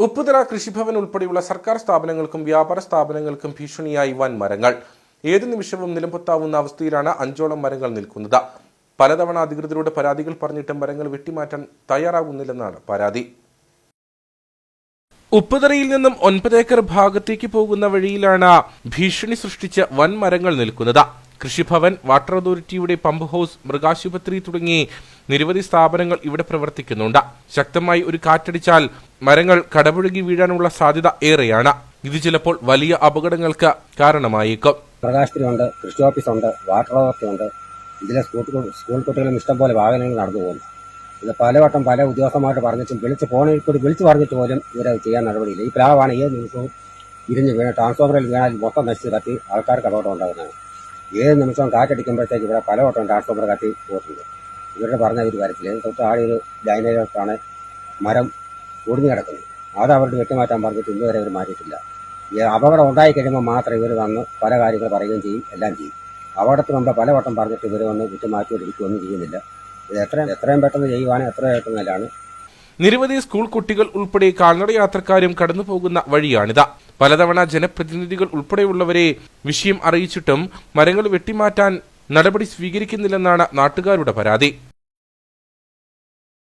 ഉപ്പുതറ കൃഷിഭവൻ ഉൾപ്പെടെയുള്ള സർക്കാർ സ്ഥാപനങ്ങൾക്കും വ്യാപാര സ്ഥാപനങ്ങൾക്കും ഭീഷണിയായി വൻ മരങ്ങൾ. ഏതു നിമിഷവും നിലംപൊത്താവുന്ന അവസ്ഥയിലാണ് അഞ്ചോളം മരങ്ങൾ നിൽക്കുന്നത്. പലതവണ അധികൃതരോട് പരാതികൾ പറഞ്ഞിട്ടും മരങ്ങൾ വെട്ടിമാറ്റാൻ തയ്യാറാകുന്നില്ലെന്നാണ് പരാതി. ഉപ്പുതറയിൽ നിന്നും ഒൻപത് ഏക്കർ ഭാഗത്തേക്ക് പോകുന്ന വഴിയിലാണ് ഭീഷണി സൃഷ്ടിച്ച വൻ മരങ്ങൾ നിൽക്കുന്നത്. കൃഷിഭവൻ വാട്ടർ അതോറിറ്റിയുടെ പമ്പ് ഹൗസ് മൃഗാശുപത്രി തുടങ്ങി നിരവധി സ്ഥാപനങ്ങൾ ഇവിടെ പ്രവർത്തിക്കുന്നുണ്ട്. ശക്തമായി ഒരു കാറ്റടിച്ചാൽ മരങ്ങൾ കടപുഴകി വീഴാനുള്ള സാധ്യത ഏറെയാണ്. ഇത് ചിലപ്പോൾ വലിയ അപകടങ്ങൾക്ക് കാരണമായേക്കും. മൃഗാശുപത്രിയുണ്ട് കൃഷി ഓഫീസുണ്ട് വാട്ടർ അതോറിറ്റി ഉണ്ട് ഇതിലെ സ്കൂൾ സ്കൂൾ കുട്ടികളും ഇഷ്ടംപോലെ വാഹനങ്ങൾ നടന്നു പോകുന്നു. ഇത് പലവട്ടം പല ഉദ്യോഗസ്ഥന്മാരോട് പറഞ്ഞിട്ടും വിളിച്ച് ഫോണിൽ കൂടി വിളിച്ച് പറഞ്ഞിട്ട് പോലും ഇവരത് ചെയ്യാൻ നടപടിയില്ല. ഈ പ്ലാവാണ് ഏത് ദിവസവും ഇരിഞ്ഞ് വീണ് ട്രാൻസ്ഫോമറിൽ വീണാൽ മൊത്തം നശിച്ച് കത്തി ആൾക്കാർക്ക് അപകടം ഉണ്ടാകുന്നതാണ്. ഏത് നിമിഷവും കാറ്റടിക്കുമ്പോഴത്തേക്ക് ഇവിടെ പല പലവട്ടം ട്രാൻസ്ഫോമർ കത്തി പോയിട്ടുണ്ട്. ഇവരുടെ പറഞ്ഞ ഒരു കാര്യത്തിൽ തൊട്ട് ഒരു ലൈനിലോട്ടാണ് മരം ഒടിഞ്ഞു കിടക്കുന്നത്. അത് അവരുടെ വെട്ടിമാറ്റാൻ പറഞ്ഞിട്ട് ഇന്നുവരെ ഇവർ മാറ്റിയിട്ടില്ല. അപകടം ഉണ്ടായി കഴിയുമ്പോൾ മാത്രം ഇവർ വന്ന് പല കാര്യങ്ങൾ പറയുകയും ചെയ്യും എല്ലാം ചെയ്യും. അപകടത്തിന് മുമ്പ് പലവട്ടം പറഞ്ഞിട്ട് ഇവർ വന്ന് വിട്ടു മാറ്റിയെടുക്കുകയൊന്നും ചെയ്യുന്നില്ല. ഇത് എത്രയും എത്രയും പെട്ടെന്ന് ചെയ്യുവാനും എത്രയും പെട്ടെന്ന് നല്ലതാണ്. നിരവധി സ്കൂൾ കുട്ടികൾ ഉൾപ്പെടെ കാൽനട യാത്രക്കാരും കടന്നു പോകുന്ന വഴിയാണിത്. പലതവണ ജനപ്രതിനിധികൾ ഉൾപ്പെടെയുള്ളവരെ വിഷയം അറിയിച്ചിട്ടും മരങ്ങൾ വെട്ടിമാറ്റാൻ നടപടി സ്വീകരിക്കുന്നില്ലെന്നാണ് നാട്ടുകാരുടെ പരാതി.